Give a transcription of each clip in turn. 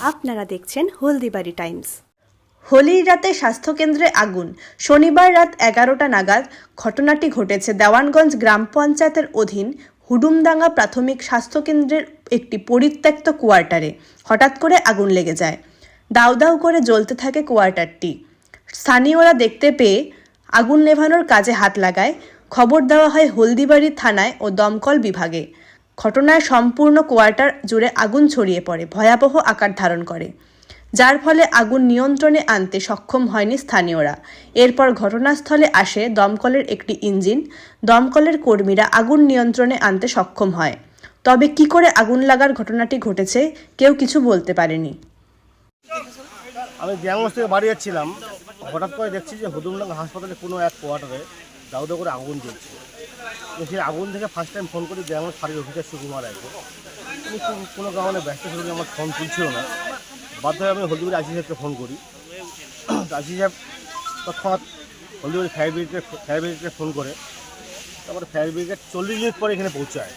আপনারা দেখছেন হলদিবাড়ি টাইমস। হোলির রাতে স্বাস্থ্যকেন্দ্রে আগুন। শনিবার রাত এগারোটা নাগাদ ঘটনাটি ঘটেছে দেওয়ানগঞ্জ গ্রাম পঞ্চায়েতের অধীন হুডুমডাঙ্গা প্রাথমিক স্বাস্থ্যকেন্দ্রের একটি পরিত্যক্ত কোয়ার্টারে। হঠাৎ করে আগুন লেগে যায়। দাউ দাউ করে জ্বলতে থাকে কোয়ার্টারটি। স্থানীয়রা দেখতে পেয়ে আগুন নেভানোর কাজে হাত লাগায়। খবর দেওয়া হয় হলদিবাড়ি থানায় ও দমকল বিভাগে। ঘটনায় সম্পূর্ণ কোয়ার্টার জুড়ে আগুন ছড়িয়ে পড়ে, ভয়াবহ আকার ধারণ করে। যার ফলে আগুন নিয়ন্ত্রণে আনতে সক্ষম হয়নি স্থানীয়রা। এরপর ঘটনাস্থলে আসে দমকলের একটি ইঞ্জিন। দমকলের কর্মীরা আগুন নিয়ন্ত্রণে আনতে সক্ষম হয়। তবে কি করে আগুন লাগার ঘটনাটি ঘটেছে, কেউ কিছু বলতে পারেনি। আমি ব্যায়ামগঞ্জ থেকে বাড়ি যাচ্ছিলাম। হঠাৎ করে দেখছি যে হুদুমডাঙ্গা হাসপাতালে কোনো এক কোয়ার্টারে দাউদা করে আগুন জ্বলছে। সেই আগুন থেকে ফার্স্ট টাইম ফোন করি ব্যায়ামগঞ্জ ফাঁড়ির অফিসার সুকুমার রায়কে উনি কোনো- কারণে ব্যস্ত ছিল আমার ফোন তুলছিল না। বাধ্য হয়ে আমি হলদিবাড়ি আশি সাহেবকে ফোন করি। আশি সাহেব তৎক্ষণাৎ হলদিবাড়ি ফায়ার ব্রিগেডকে ফায়ার ব্রিগেডকে ফোন করে। তারপরে ফায়ার ব্রিগেড চল্লিশ মিনিট পরে এখানে পৌঁছায়।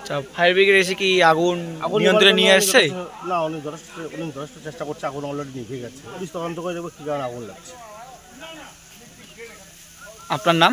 আচ্ছা ফায়ার ব্রিগেড এসে কি আগুন নিয়ন্ত্রণে নিয়ে আসছে? না উনি যথেষ্ট উনি যথেষ্ট চেষ্টা করছে আগুন অলরেডি নিভে গেছে। পুলিশ তদন্ত করে দেখব কী কারণে আগুন লাগছে। আপনার নাম?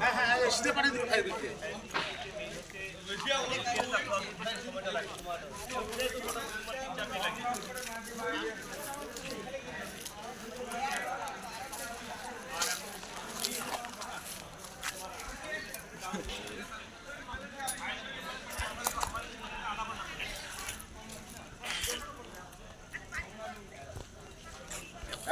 হ্যাঁ হ্যাঁ, হ্যাঁ সেটা পাঠিয়ে দিন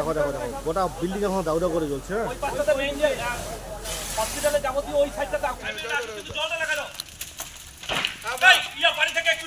দেখো দেখো দেখো গোটা বিল্ডিং এখন দাউদা করে চলছে ওই পাশটাতে মেইন ওই বাড়ি থেকে একটু